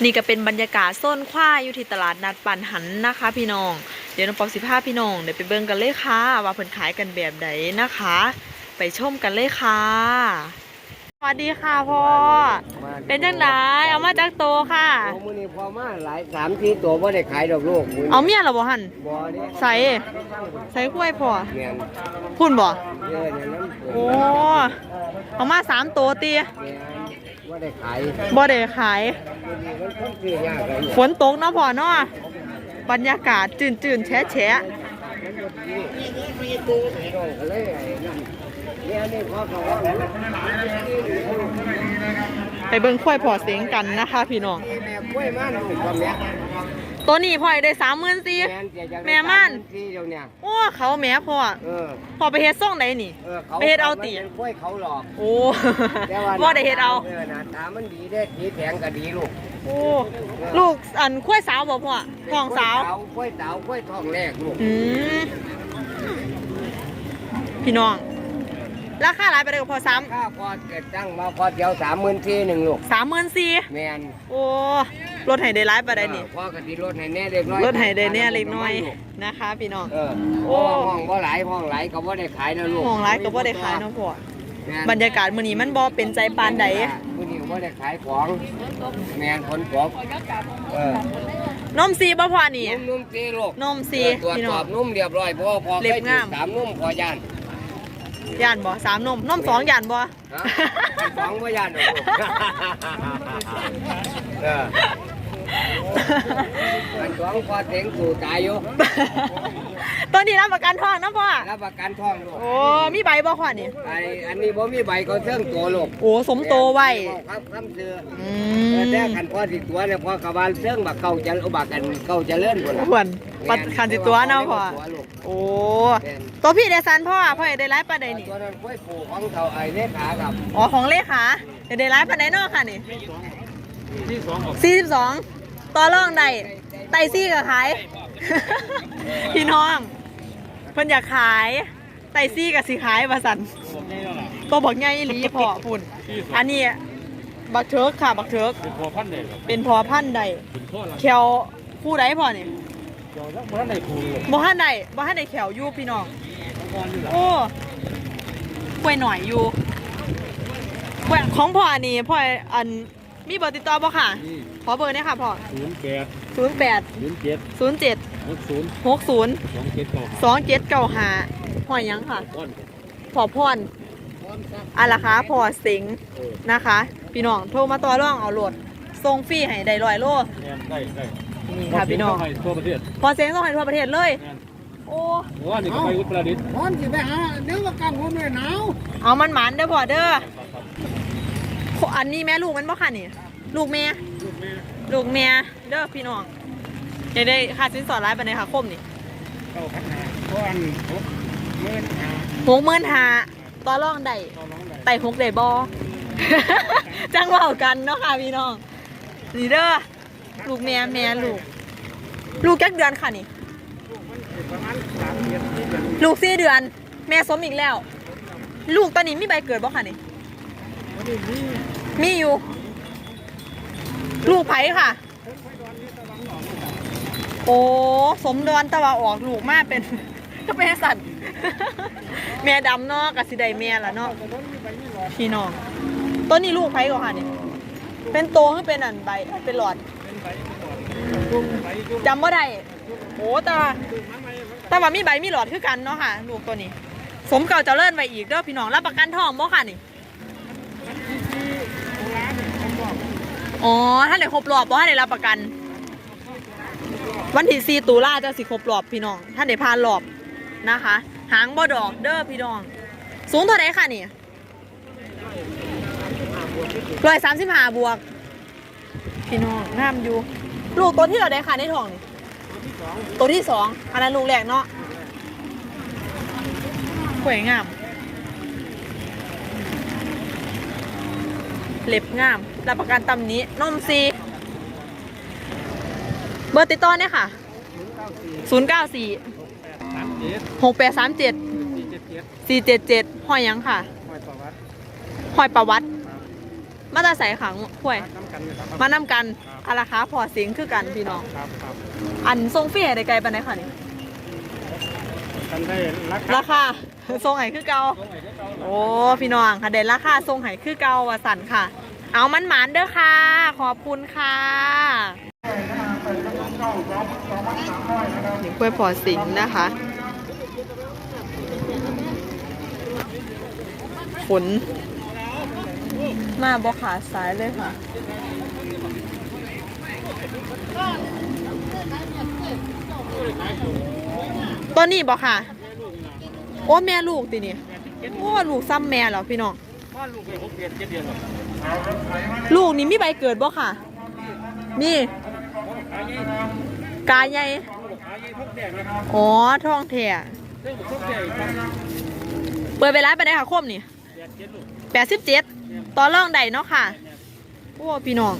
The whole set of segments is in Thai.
นี่ก็เป็นบรรยากาศโซนควายอยู่ที่ตลาดนัดปันหันนะคะ พี่น้อง เดี๋ยวน้องปอมสิพาพี่น้องเดี๋ยวไปเบิ่งกันเลยค่ะ ว่าเพิ่นขายกันแบบใดนะคะ ไปชมกันเลยค่ะ สวัสดีค่ะพ่อ เป็นจังไดเอามาจากโตค่ะ เอามือนี่พอมาหลายสามที่ตัวว่าได้ขายดอกลูกมือเอาเมียเหรอบ่หันบ่เนี่ยใส่ใส่กล้วยพ่อเงียนพุ่นบ่เยอะเนี่ยน้ำโอ้เอามาสามโตตีเงียน ว่าได้ขายบ่ได้ขายมือนี่มันต้องซื้อยากเลยฝนตกเนาะพ่อเนาะบรรยากาศจืนๆแฉะแฉะมันบ่ดีน้องก็เลยไอ้นั่นเนี่ยนี่พอเขาว่าไปเบิ่งควายพ่อเสียงกันนะคะ พี่น้อง แม่กล้วยมันลูกว่าแม่ ตัวนี้พ่อได้สามหมื่นสี่ แม่นจะจะแม่มันที่เดียวเนี่ยโอ้เขาแหม่พ่อเออพ่อไปเฮ็ดซ่องไหนนี่ เออเขาไปเฮ็ดเอาติ มันป็นกล้วยเขาหลอกโอ้แต่ว่าบ่ได้เฮ็ดเอา เออหน้าตามันดีได้สีแผงก็ดีลูกโอ้ลูกอันควายสาวบ่พ่อท้องสาว กล้วยสาวกล้วยทองแรกลูกอืมพี่น้อง ราคาหลายไปเลยกับพอซ้ข้าพอเกิดตั้งมาพอเดียวสามหมื่นที่หนึ่งลูกำสามหมื่นสี่แมนโอ้ รถไห้ได้หลายไปได้นี่พ่อกะทิรถให้แน่เล็กน้อยรถไห้ได้เนี่ยเล็กน้อยนะคะ พี่น้องเออโอ้โอ้ห้องบ่หลายห้องหลายก็บ่ได้ขายนะลูกห้องหลายก็บ่ได้ขายเนาะพ่อแม่นบรรยากาศมื้อนี้มันบ่เป็นใจปานใดมื้อนี้บ่ได้ขายของแมนคนกบเออนมซีบ่พ่อนี่นุ่มๆตีลูกนมซีเออตรวจพี่น้สอองบนุ่มเรียบร้อยเพราะว่าพอเล็เคบยงามสามนุ่มพอย่านย่านบ่สามนมนมสองย่านบ่ฮะสองพย่านดอก ลูกเอออันสองพอเต็งสู่ตายอยู่ตอนนี้รับประกันทองนะพ่อ รับประกันท้องลูกโอ้ มีใบบ่พ่อนี่ ไออันนี้บ่มีใบก็เทิงตัวลูกโอ้ สมโตไว้ครับคำเสืออืเออแต่มขันพ่อสิตัวเนี่ยพ่อกะบาลเสื่องบักเก่าจะอุบักกันเก่าเจะเลื่อนพุ่นล่ะ ควรปัดคันสิตัวเนาะพ่อตัวลูกโอ้แม่นตัวพี่เดซันพ่อ พ่อได้ไลฟ์ปานใดนี่ ตัวนั้นกล้วยผูของเขาไอ้เลขาครับอ๋อ ของเลขาได้ไลฟ์ปานใดเนาะค่ะนี่สี่สิบสอง ต่อรองได้ไตซี่ก็ขาย พี่น้องเพิ่นอยากขายไตซี่กับสิขายว่าสันตัวบอกใหญ่อีหลีพอพุ่นอันนี้บักเทิร์กค่ะบักเทิร์กเป็นพอพันเลยครับเป็นพอพันธุ์ใดเป็นข้อละแขวคู่ใดพอนี่เดี๋ยวแล้วมันได้ครูเลยบ่ทันใดบ่ทันใดแขวอยู่พี่น้องก่อนอยู่ละโอ้กล้วยหน่อยอยู่กล้วยของพ่ออันนี้พ่ออัน มีเบอร์ติดต่อบ่ค่ะ นี่ขอเบอร์หนี่อยค่ะพ่อศูนย์แปด08ศูนย์เจ็ด07หกศูนย์60สองเจ็ดเก้าห้า2795พ่อหยังค่ะ ก้อนพ่อพรอะล่ะคะพ่อเสิงเออนะคะ พี่น้องโทรมาต่อรองเอาโหลดส่งฟรีให้ได้ร้อยโล แม่นได้ได้นี่ค่ะพี่น้องให้ทั่วประเทศพอเสียงส่งให้ทั่วประเทศเลย แม่นโอ้ ว่านี่ก็ไปอุตรดิตถ์พร้อมสิไปหาเนื้อประกันผมเลยหนาวเอามันหมันเด้อพ่อเด้อ อันนี้แม่ลูกมันบ่ค่ะนี่ลูกแม่ลูกแม่เด้อพี่น้องอยากได้ค่าสินสอดร้ายปานใดค่ะคมนี่เก้าพันห้าก้อนหกหมื่นห้าหกหมื่นห้าต่อรองได้ต่อน้องได้ไต่หกได้บ่ จังเว่ากันเนาะค่ะพี่น้องนี่เด้อลูกแม่แม่ลูก ลูกจักเดือนค่ะนี่ประมาณสามเดือนสี่เดือนลูกสี่เดือน แม่สมอีกแล้ว ลูกตอนนี้มีใบเกิดบ่ค่ะนี่วันนี้นี่ มีอยู่ ลูกไผ่ค่ะ โอ้สมดอนตะวันออกลูกมากเป็นก็เป็นสัตว์แม่ดำเนาะกับสิไดแม่ละเนาะพี่น้องต้นนี้ลูกไผก่อนค่ะนี่เป็นโตหรือเป็นอันใบเป็นหลอดเป็นใบก่อนจุ่มใบจุ่มจำว่าได้โอ้แต่ว่าจุ่มมาไหมมันแต่ว่ามีใบมีหลอดคือกันเนาะค่ะ ลูกตัวนี้ สมเก่าเจะเลื่อนไปอีกเด้อพี่น้องรับประกันทองบ่ค่ะนี่ ที่โบราณเนี่ยผมบอก อ๋อถ้าได้ครบรอบบ่ถ้าได้รับประกัน วันที่สี่ตุลาจะสิครบรอบพี่น้อง ถ้าได้ผ่านรอบนะคะ หางบ่ดอกเด้อพี่น้อง สูงเท่าไหร่ค่ะนี่ร้อยสามสิบห้าบวก พี่น้องงามอยู่ ลูกตัวที่เราได้ค่ะในท้องนี่ตัวที่สองอันนั้นลูกแรกเนาะสวยงาม เล็บงาม รับประกันตำหนี้นมซีเบอร์ติดต่อเนี่ยค่ะ 094 สามเจ็ด6837 สี่เจ็ดเจ็ด477ห้อยหยังค่ะหอยประวัติห้อยประวัติ มาตาใส่ขังห่วย น้ำกันเลยครับมานำกันอาราคาพอสิงคือกันพี่น้อง ครับครับอันทรงฟรีให้ได้ไกลปานใดค่ะนี่ กันได้ราคาราคา ทรงไหคือเก่าโอ้พี่น้องค่ะเด่นราคาทรงไหคือเก่าวสันค่ะ เอามันหมานเด้อค่ะ ขอบคุณค่ะนี่กล้วยพอสิงนะคะฝนมาบอขาดสายเลยค่ะตัวนี้บอค่ะ โอ้แม่ลูกตินี่โอ้ลูกซ้ำแม่แล้วพี่น้องบ้านลูกไปหกเดือนเจ็ดเดือนแล้วลูกนี่มีใบเกิดบ่ค่ะ มีขายยี่กายใหญ่ขายยี่พวกแดงนะครับอ๋อท้องแท้เรื่องพวกแดงครับเปิดไปร้านไปได้ค่ะคมนี่แดงเจ็ดลูกแปดสิบเจ็ดตอนร่องใดเนาะค่ะโอ้พี่น้อง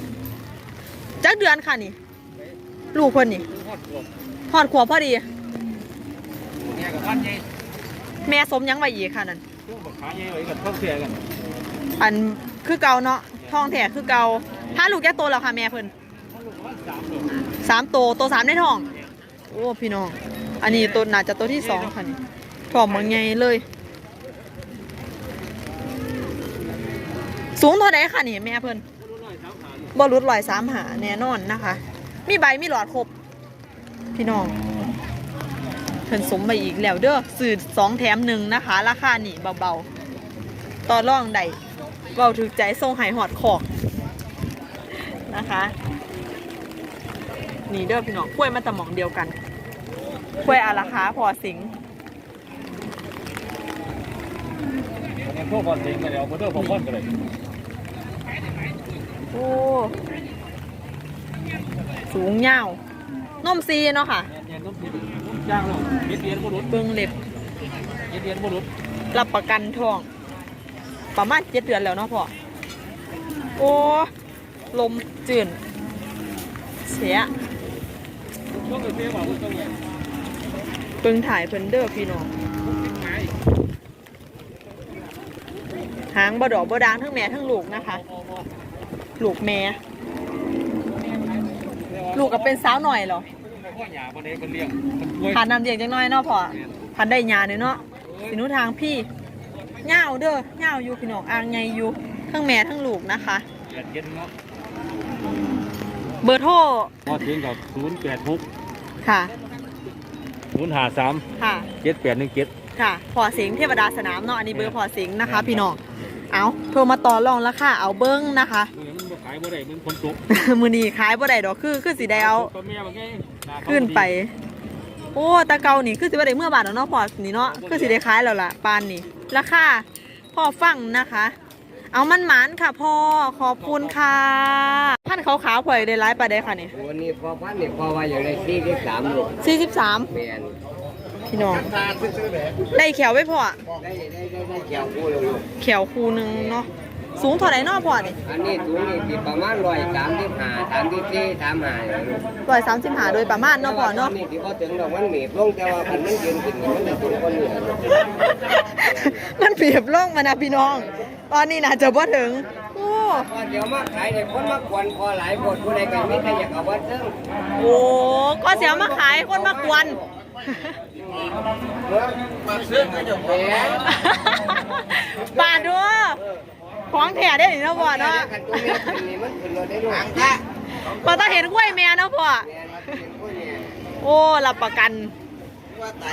จักเดือนค่ะนี่ ลูกคนนี่คือฮอดขวบหอดขวบพอดี แง่กับบ้านใหญ่แม่สมยังไว้อีกค่ะนั่นช่วงบอกขายยี่ไว้กับพวกเสียกันอันคือเก่าเนาะท้องแท้คือเก่าถ้าลูกแก่โตแล้วค่ะแม่เพิ่นบ้านลูกบ้านสามลูกสามโตโตสามในท้อง โอ้พี่น้อง อันนี้ตัวน่าจะตัวที่สองค่ะนี่ถ่อมเหมือนไงเลย สูงเท่าไดค่ะนี่แม่เพิ่นรู้ร้อยสามขาลูกบอรุดลอยสามหาแน่นอนนะคะ มีใบมีหลอดครบพี่น้องเพิ่นสมไปอีกแล้วเด้อสื่อสองแถมหนึ่งนะคะ ราคานี่เบาๆต่อร่องใดเบาถึกใจทรงหายหอดขอกนะคะนี่เด้อพี่น้องกล้วยมันตะหมองเดียวกันกล้วยอาราคาพอสิงอันนี้พวกบอลเองกันแล้วพวกเด้อผมบอลกันเลยโอ้สูงยาว นมซีเนาะค่ะ ย็นๆต้องต้องจ้างแล้วเย็นเย็นบุรุษเบิงเล็บ เย็นเย็นบุรุษรับประกันทอง ประมาณเจ็ดเดือนแล้วเนาะพ่อ โอ้ ลมจืนเสียช่วงเสียว่าคุณต้องไงเบิงถ่ายเพิ่นเด้อพี่น้อง หางบดอกบดางทั้งแม่ทั้งลูกนะคะ ลูกแม่ ลูกก็เป็นสาวหน่อยเหรอ พ่อหยาบันเองคนเลี้ยงคนป่วยผ่านน้ำเลี้ยงจังน้อยเนาะพ่อผ่านได้หยาเนี่ยเนาะสิหนุทางพี่เง่าเด้อเง่าอยู่พี่น้องอ่างไงอยู่ทั้งแม่ทั้งลูกนะคะเย็นเย็นเนาะเบอร์โทรพอถึงกับศูนย์แปดหกค่ะศูนย์ห้าสามค่ะ เจ็ดแปดหนึ่งเจ็ด ค่ะพอสิงห์เทวดาสนามเนาะอันนี้เบอร์พอสิงห์นะคะ พี่น้องเอาโทรมาต่อรองราคาเอาเบิ้งนะคะ มันบ่ขายบ่ได้มันคนตก มือนี้ขายบ่ได้ดอกคือคือสีได้เอา ตัวเมียมันไง ขาขึ้นไป โอ้ตะเกานี่คือสิบ่ได้เมื่อบาทแล้วเนาะพอนี่เนาะคือสิได้ขายแล้วล่ะปานนี่ราคาพอฟังนะคะ เอามันหมานค่ะพ่อขอบคุณค่ะท่านขาวๆพอยได้ร้ายไปได้ค่ะนี่วันนี้พอพันนี่พอว่าอย่างไรสี่ที่สามลูก43แมนพี่น้องได้แขวไว้พ่อได้ได้ได้ได้เกี่ยวคู่เลยลูกแขวคูหนึงเนาะ สูงเท่าไหร่เนาะพ่อนี่อันนี้ถุงนี่ติดประมาณร้อยสามที่ห้าสามที่สี่สามห้าอย่างลูกร้อยสามสิบหาโดยประมาณเนาะพ่อเนาะนี่ที่พอถึงดอกมันหนีบลงแต่ว่าพันมันยืนขึ้นมันจะถึงคนเหนือลูกมันเปรียบล่องมานะพี่น้อง ตอนนี้น่าจะบ่ถึงโอ้พอเดี๋ยวมาขายเนี่ยคนมาควนพอหลายบทผู้ใดกันไม่ได้อยากเอาวัดซึ่งโหก็เสียมาขายคนมากวนมาซื้อกันอยู่แหมบาดด้วย ของแถได้หนิเนาะพ่อเนาะกันตัวนี้ขึ้นนี่มันขึ้นรถได้ลูกหางจ้าพอตาเห็นกล้วยแม่เนาะพ่อแม่มาเป็นผู้เนี่ยโอ้รับประกัน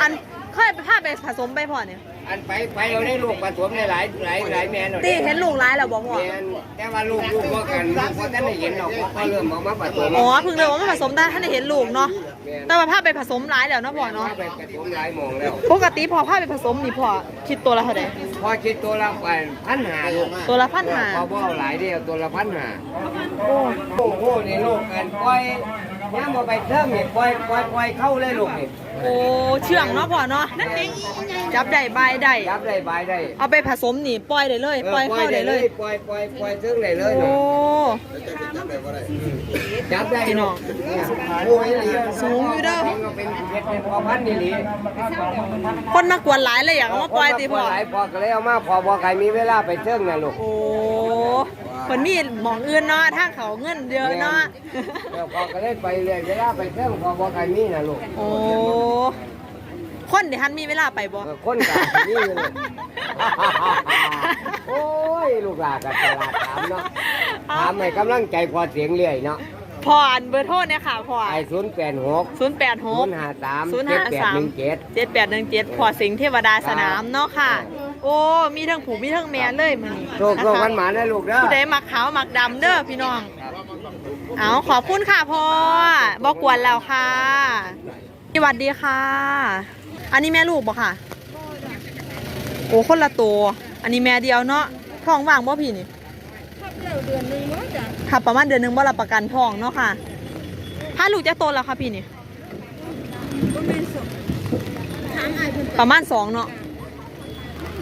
อันเคยไปพาไปผสมไปพ่อเนี่ย อันไปไปเอาได้ลูกผสมได้หลายหลายหลายแม่หน่อยตีเห็นลูกร้ายแล้วบอกพ่อแม่นแต่ว่าลูกลูกว่ากันลูกว่าท่านได้เห็นหรอกเขาเริ่มเอามาผสมอ๋อเพิ่งเลยว่ามันผสมได้ท่านได้เห็นลูกเนาะแม่นแต่ว่าพาไปผสมร้ายแล้วเนาะพ่อเนาะไปผสมหลายหมองแล้วปกติพอพาไปผสมนี่พ่อคิดตัวละเท่าไหร่พอคิดตัวละพันหาลูกตัวละพันห้าพอบ่เอาหลายเดียวตัวละพันหาโอ้โอ้โหนี่ลูกกันปล่อย ย่ามบ่ไปเทิมนี่ปล่อยปล่อยปล่อยเข้าเลยลูกนี่โอ้เชื่องเนาะพ่อเนาะนั่นเองจับได้บายได้ยับได้บายได้เอาไปผสมนี่ปล่อยได้เลยปล่อยเข้าได้เลยปล่อยปล่อยปล่อยซึ่งได้เลยโอ้ จับได้พี่น้องโอ้ยเหลีสูงอยู่เด้อก็เป็นเพชรเป็นพอพันนี่หลีคนมากวนหลายเลยอยากเอามาปล่อยตีพ่อหลายพอก็เลยเอามาพอบ่ใครมีเวลาไปเทิงนะลูกโอ้ คนมีหมองอื่นเนาะทางเขาเงินเยอะเนาะเดี๋ยวพอก็เลยไปเรื่อยเวลาไปเที่ยวพอบอกใครมีนะลูกโอ้คนเดี๋ยวทันมีเวลาไปบ่เออคนกานี่เลยโอ้ยลูกหลานกับตลาดถามเนาะถามให้กำลังใจพอเสียงเรื่อยเนาะพออันเบอร์โทษเนี่ยค่ะพอไอศูนย์แปดหกศูนย์แปดหศูกนย์ห้าสามศูนย์เจ็ดห้าแปดสามหนึ่งเจ็ดเจ็ดแปดหนึ่งเจ็ดพอสิงห์เทวดาสนามเนาะค่ะ โอ้มีทั้งผูมีทั้งแม่เลยมันนี่โชคโชคมันหมาได้อลูกเด้อผู้ใดมักขาวมักดำเด้อพี่น้อง เอาขอบคุณค่ะพ่อบอกกวนแล้วค่ะสวัสดีค่ะ อันนี้แม่ลูกบ่ค่ะ โอ้คนละตัวอันนี้แม่เดียวเนาะท้องว่างบ่พี่นี่ขับเร็วเดือนหนึงเนาะจ้ะค่ะประมาณเดือนหนึงบ่รับประกันท้องเนาะค่ะถ้าลูกจะโตแล้วค่ะพี่นี่ก็เป็นสองถามอายเพิ่นประมาณสองเนาะ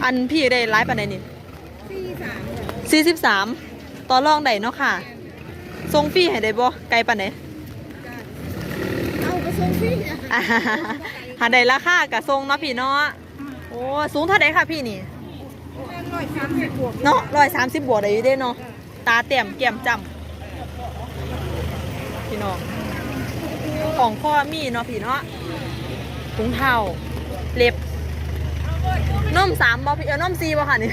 อันพี่ได้ไลฟ์ปานใดนี่สี่สามจ้ะสี่สิบสามต่อรองได้เนาะค่ะทรงฟรีให้ได้บ่ไกลปานใดเอากระทรวงพี่อะอ่าหาได้ราคากับทรงเนาะพี่เนาะโอ้สูงเท่าไดค่ะพี่นี่แม่ร้อยสามสิบบวกเนาะร้อยสามสิบบวกได้อยู่เด้เนาะตาเต็มแก้มจำพี่น้องของพ่อมีเนาะพี่เนาะถุงเท้าเล็บ น้มสามบ่พี่เออน้มสี่บ่ค่ะนี่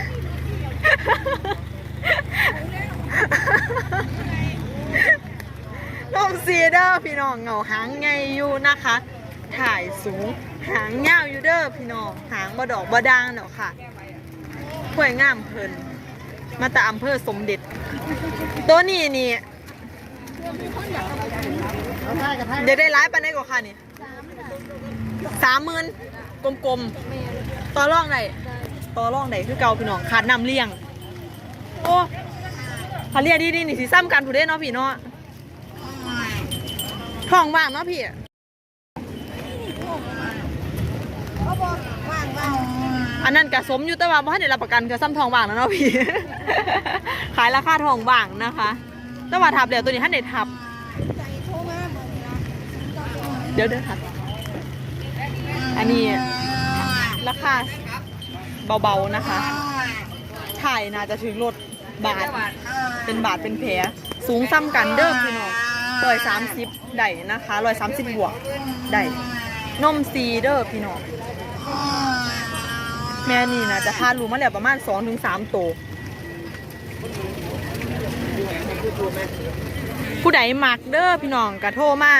น้มซีเดอร์พี่น้องเหงาหางไงอยู่นะคะ ถ่ายสูงหางยาวอยู่เด้อพี่น้องหางบดอกบดางเนาะค่ะถ้วยงามเพลิน มาแต่อำเภอสมเด็จ ตัวนี้นี่เดี๋ยวได้ร้ายปันได้กว่าค่ะนี่สามหมื่นกลมๆ ต่อร่องไหนต่อร่องไหนคือเก่าพี่น้องขาดนำเลี้ยง โอ้ขาเรียกดีๆนี่สิซ้ำกันผู้เด้เนาะพี่เนาะท้องว่างเนาะพี่อันนั้นกะสมอยู่แต่ว่าบ่ทันได้รับประกันก็ซ้ำทองว่างแล้วเนาะพี่ ขายราคาทองว่างนะคะ แต่ว่าทับเดี๋ยวตัวนี้ท่านได้ทับ เดี๋ยวเดี๋ยวค่ะอันนี้ ราคาเบาๆนะคะถ่ายน่าจะถึงรถบาท เป็นบาทเป็นแผลสูงซ้ำกันเด้อพี่น้องร้อยสามสิบได้นะคะร้อยสามสิบบวกได้นมซีเด้อพี่น้องแม่นี่นะจะพาลูกมาแล้วประมาณ2-3ถึง3ตัวผู้ใดมักเด้อพี่น้องกระโทรมา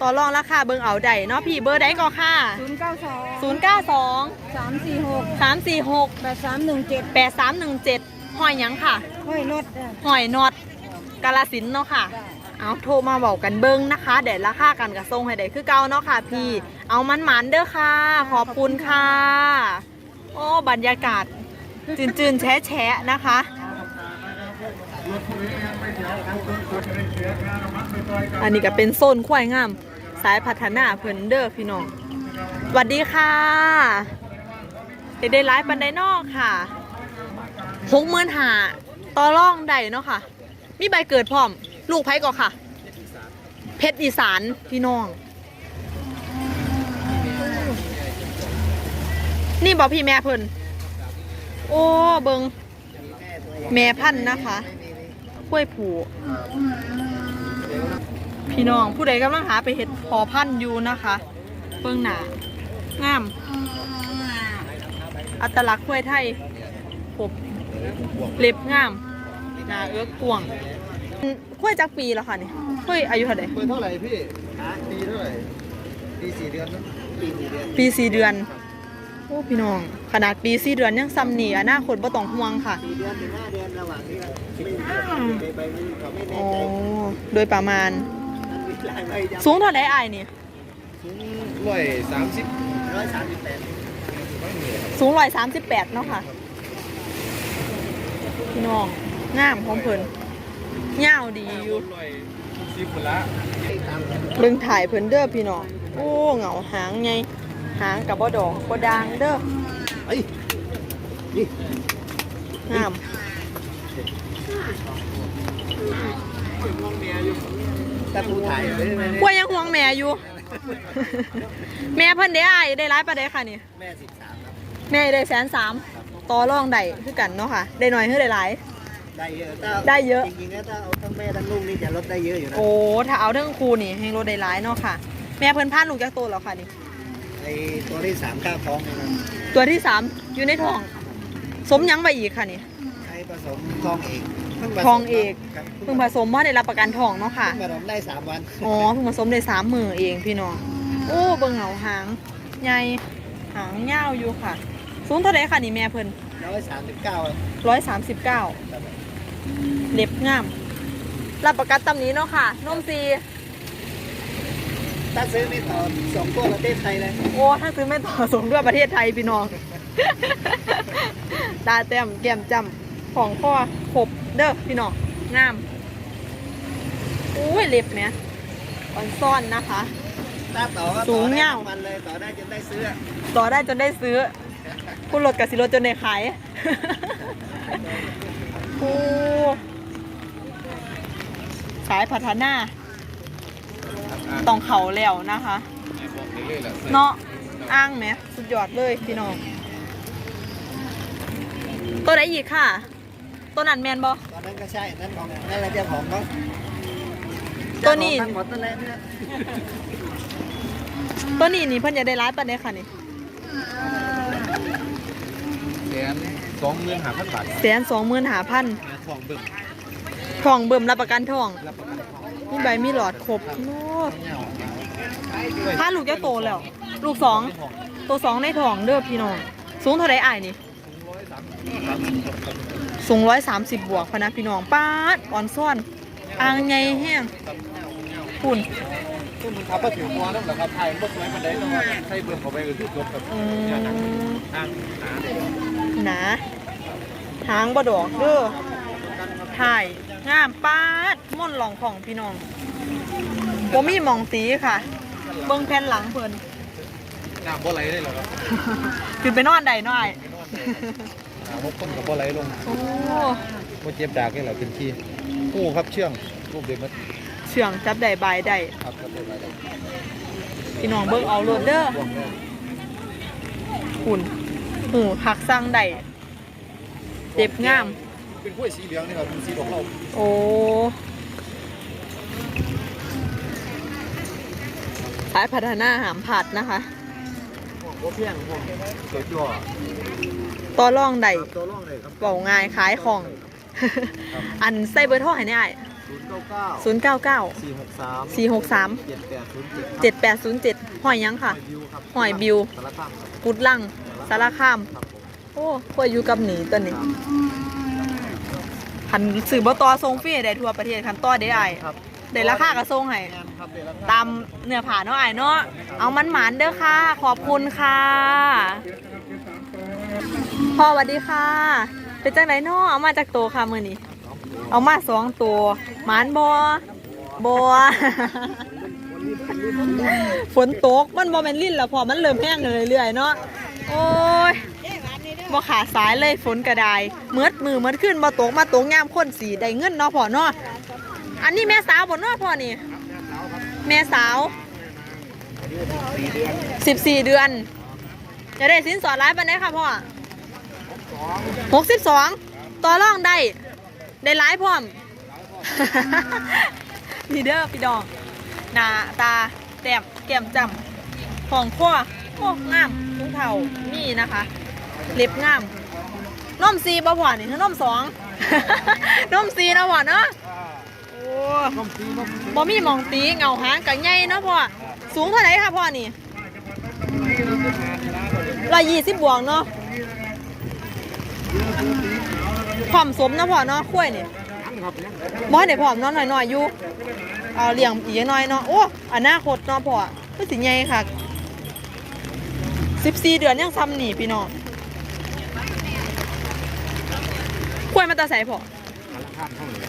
ต่อรองราคาเบิ่งเอาได้เนาะพี่เบอร์ใดก็ค่ะ ศูนย์เก้าสอง092 สามสี่หก346 แปดสามหนึ่งเจ็ด8317หอยหยังค่ะ ห้อยรถจ้ะหอยนอดกาลสินธุ์เนาะค่ะเอาโทรมาบอกกันเบิ้งนะคะเดี๋ยวราคากันกับทรงให้ได้คือเก่าเนาะค่ะพี่ เอามันหมันๆเด้อค่ะ ขอบคุณค่ะ โอ้บรรยากาศจืนๆแฉะๆนะคะ อันนี้ก็เป็นโซนควายงาม สายพัฒนาเพิ่นเด้อพี่น้องสวัสดีค่ะเด็กได้ไลฟ์ปันไดนอกค่ะหกหมื่นหาต่อร่องใดเนาะค่ะ มีใบเกิดพร้อม ลูกไผ่ก่อค่ะ เพชรอีสานพี่น้อง นี่บอกพี่แม่เพิ่นโอ้เบิงแม่พันธ์นะคะกล้วยผู พี่น้องผู้ใดกำลังหาไปเห็ดพอพันธุ์อยู่นะคะ เบิงหนางาม อัตลักษณ์กล้วยไทยผมเล็บงามหนาเอื้อกวางกล้วยจักปีแล้วค่ะนี่กล้วยอายุเท่าไหร่เปิดเท่าไหร่พี่ปีเท่าไหร่ปีสี่เดือนนะปีสี่เดือนปีสี่เดือนโอ้พี่น้อง ขนาดปีสี่เดือนยังซ้ำนี่อนาคตบ่ต้องห่วงค่ะสี่เดือนถึงห้าเดือนระหว่างนี้ไม่ไปไม่เขาไม่แน่อ๋อใจโดยประมาณ สูงเท่าไหร่อายนี่ ร้อยสามสิบร้อยสามสิบแปดสูงร้อยสามสิบแปดเนาะค่ะ พี่น้องงามของเพิ่นเงาวดีอยู่ ร้อยสิบคนละเบิ่งถ่ายเพิ่นเด้อพี่น้อง โอ้เหงาหางไง หางกับบ่ดอกบ่ดางเด้อเฮ้ยนี่งาม ตาปูถ่ายไปไหมกล้วยยังห่วงแม่อยู่ แม่เพิ่นได้อายได้ร้ายปานใดค่ะนี่ แม่สิบสามครับแม่ได้แสนสามต่อรองได้คือกันเนาะค่ะ ได้หน่อยคือได้หลาย ได้เยอะถ้าได้เยอะ จริงๆแล้วถ้าเอาทั้งแม่ทั้งลูกนี่จะลดได้เยอะอยู่นะโอ้ถ้าเอาเรื่องครูนี่ให้รถได้ร้ายเนาะค่ะ แม่เพิ่นพาลูกจากโตแล้วค่ะนี่ ไอตัวที่สามข้าวท้องนี่นะตัวที่สามอยู่ในท้อง สมหยังไปอีกค่ะนี่ ใช้ผสมทองเอกพิ่ผสม ทองเอกครับเพิ่งผสมว่าได้รับประกันทองเนาะค่ะ เพิ่งผสมได้สามวันอ๋อเพิ่งผสมได้สามมือเองพี่น้องโอ้เบิ่งเหงาหางใหญ่หางยาวอยู่ค่ะ สูงเท่าไหร่ค่ะนี่แม่เพิ่นร้อยสามสิบเก้าร้อยสามสิบเก้าเล็บงาม รับประกันตำนี้เนาะค่ะนมซีถ้าซื้อนี่ต่อสองตัวประเทศไทยเลยโอ้ถ้าซื้อไม่ต่อส่งด้วยประเทศไทยพี่น้อง ตาเต็มแก้มจำของข้อขบ เด้อพี่น้องงามอุ้ยเล็บเนี่ยอ่อนซ่อนนะคะ ถ้าต่อก็สูต่องได้เงา ทั้งวันเลยต่อได้จนได้ซื้อต่อได้จนได้ซื้อ คุณรถกับสิรถจนได้ขายโอ้สายพัฒนาต้องเขาแล้วนะคะ เนาะอ้างไหมสุดยอดเลยพี่น้อง ตัวไหนอีกค่ะ ตัวนั้นแมนบอตอนนั้นก็ใช่นั่นของนั่นแหละเจ้าของเขาตัวนี้ เจ้าของทั้งหมดนั่นแหละเนี่ยตัวนี้นี่เพิ่นจะได้ร้ายปันได้ค่ะนี่แสนสองหมื่นห้าพันบาทแสนสองหมื่นหาพันทองเบิ่งทองเบิ่มรับประกันทองรับประกันทองมีใบมีหลอดครบโอ้เงาถ้าลูกจะโตแล้ว ลูกสองตัวสองในท้องเด้อพี่น้องสูงเท่าไรอ้ายนี่สู งร้อยสามสิบบวกพะนะพี่น้องป้าดอ่อนซ่อนอ่างไงแห้งปุ่นซึ่งมันขับมาถึงหัวนั่นแหละครับไทยมันบ่สวยมันได้แต่ว่าใช้เบิ่งเข้าไปก็คือจบกับอืเนี่ยนะมทางหาหนาหางบดอกเด้อถ่ายงามป้าดม่อนหลองของพี่น้องบ่มีหมองตีค่ะ เบิ่งแผ่นหลังเพิ่นน้ำบ่ไหลได้หรอครับขึ้นไปนอนใดหน่อย น้ำหกคนกับบ่ไหลลงโอ้บ่เจ็บดากนี่แหละเป็นที่กู้ครับเชื่องรูปเด็กมันเชื่องจับได้บายได้ครับครับได้ได้พี่น้องเบิ่งเอาโลดเด้อร่วงได้หุ่นหูหักสร้างได้เจ็บงาม เป็นกล้วยสีเหลืองนี่ครับเป็นสีดอกเหล้าโอ้สายพัฒนาหามผัดนะคะโอเพียงผมเกิดย่อ ต่อร่องใดตัวร่องเลยครับเบาง่ายขายของ อันใส่เบอร์โทรให้ได้ศูนย์เก้าเก้าศูนย์เก้าเก้าสี่หกสามสี่หกสามเจ็ดแปดศูนย์เจ็ดเจ็ดแปดศูนย์เจ็ดหอยยังค่ะวิวครับหอยบิวสารคามครับกุดลังสารคาม ครับผมโอ้พวกอยู่กับหนีตัวนี้คันสื่อบต่อทรงฟรีได้ทั่วประเทศคันต่อได้ไอ้ครับได้ราคากระทรงให้งานครับเดี๋ยวเราตามเนื้อผ่าเนาะไอ้ายเนาะ เอามันหมานเด้อค่ะ ขอบคุณค่ะ พ่อสวัสดีค่ะ เป็นจังไรนาะเอามาจากตัวค่ะมือนี้ เอามาสองตัวหมานบอบอฝนตกมันบอแมนลิ่นแล้วพอมันเริ่มแห้งเรื่อยๆเนาะโอ้ยบ่ขาสายเลยฝนกระไดเมืดมือเมืดขึ้นบ่ตกมาตกยามคนสีได้เงินเนาะพ่อเนาะอันนี้แม่สาวบ่เนาะพ่อนี่แม่สาวสิบสี่เดือน จะได้สินสอดร้ายปันได้ค่ะพ่อหกสิบสองต่อรองได้ ได้ร้ายพร้อมนี่เด้อพี่ดองหน้าตาแต้มแก้มจำของข้อโอ้งามทุงเท่านี่นะคะ เล็บงามนมซีบ่พ่อนี่คือนมสองนมซีเนาะพ่อเนาะโอ้บ่มีมองตีเงาหางกัใหญ่เนาะพ่อสูงเท่าไหร่ค่ะพ่อนี่ ร้อยยี่สิบบวกเนาะผอมสมนะพ่อเนาะคุ้ยนี่บ่ให้ได้ผอมเนาะหน่อยๆอยู่เอาเลี้ยงอีกหน่อยเนาะโอ้อนาคตเนาะพ่อก็สิใหญ่ค่ะ14เดือนยังซ้ำหนีพี่น้องคุ้ยมาตาใส่พ่อ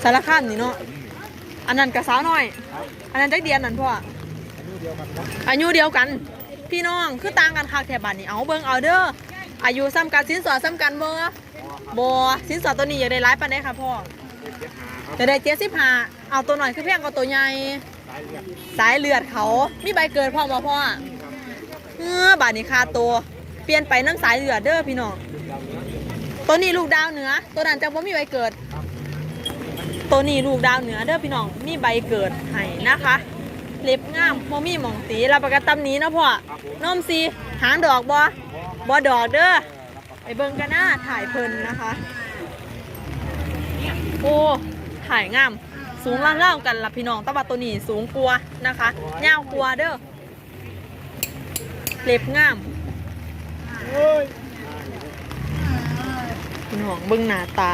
สารคามนี่เนาะ อันนั้นกับสาวน้อย อันนั้นจักเดียนนั่นพ่ออายุเดียวกัน พี่น้องคือต่างกันคักแถบบ้านนี่เอาเบิ่งเอาเด้ออายุซ้ำกันสินสอดซ้ำกันเบ่บ่สินสอดตัวนี้อยากได้หลายปานใดค่ะพ่อจะได้เจ็ดสิบห้าเอาตัวหน่อยคือเพียงกับตัวใหญ่สายเลือดเขามีใบเกิดพ่อบ่พ่อเออบาดนี้ค่าตัว เปลี่ยนไปน้ำสายเลือดเด้อพี่น้องตัวนี้ลูกดาวเหนือ ตัวนั้นจะบ่มีใบเกิด ตัวนี้ลูกดาวเหนือเด้อพี่น้องมีใบเกิดให้นะคะ เล็บงามบ่มีหมองตีรับประกันตำหนี้นะพ่อนมซีหางดอกบ่บ่ดอกเด้อไปเบิ่งกันหน้าถ่ายเพลินนะคะ โอ้ถ่ายงาม สูงล่างๆกันล่ะพี่น้องแตะวัตัวนี้สูงกลัวานะคะยาวกลัวาเด้อเล็บงามพี่น้องเบิ่งหน้าตา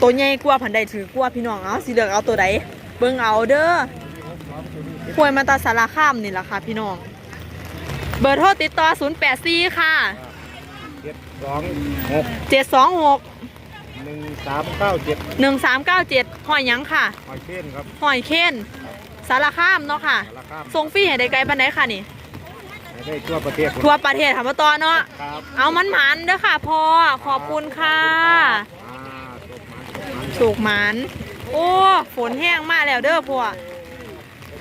ตัวใหญ่กว่าผันใดถือกว่าพี่น้องเอาสิเลือกเอาตัวใดเบิ่งเอาเด้อ ควยมาตาสารคามนี่แหละค่ะพี่น้อง เบอร์โทรติดต่อ 084 ค่ะ เจ็ดสองหก726 หนึ่งสามเก้าเจ็ด1397หอยหยังค่ะ หอยเช่นครับหอยเคนสารคามเนาะค่ะ ราคาส่งฟรีให้ได้ไกลปานใดค่ะนี่ได้ทั่วประเทศทั่วประเทศค่ะพ่อตอเนาะ ครับเอามันหมันๆเด้อค่ะพ่อขอบคุณค่ะอ่าจบมาจบมาสุกหมัน โอ้ ฝนแห้งมากแล้วเด้อพ่อ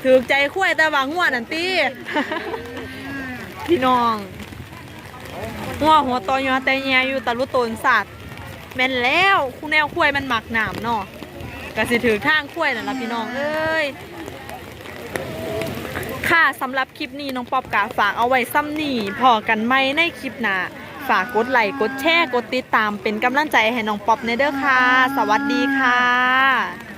ถือใจคุ้ยแต่ว่าง่วนั่นตี้พี่น้องง่วหัวตอยอแต่แยอยู่ตะลุตนสัตว์แม่นแล้วคุณแนวคุ้ยมันหมักหนามเนาะก็สิถือทางคุ้ยนั่นละพี่น้องเอ้ยค่ะสำหรับคลิปนี้น้องป๊อบกาฝากเอาไว้ซ้ำนี่พอกันไหมในคลิปหน้าฝากกดไลค์กดแชร์กดติดตามเป็นกำลังใจให้น้องป๊อบในเด้อค่ะ สวัสดีค่ะ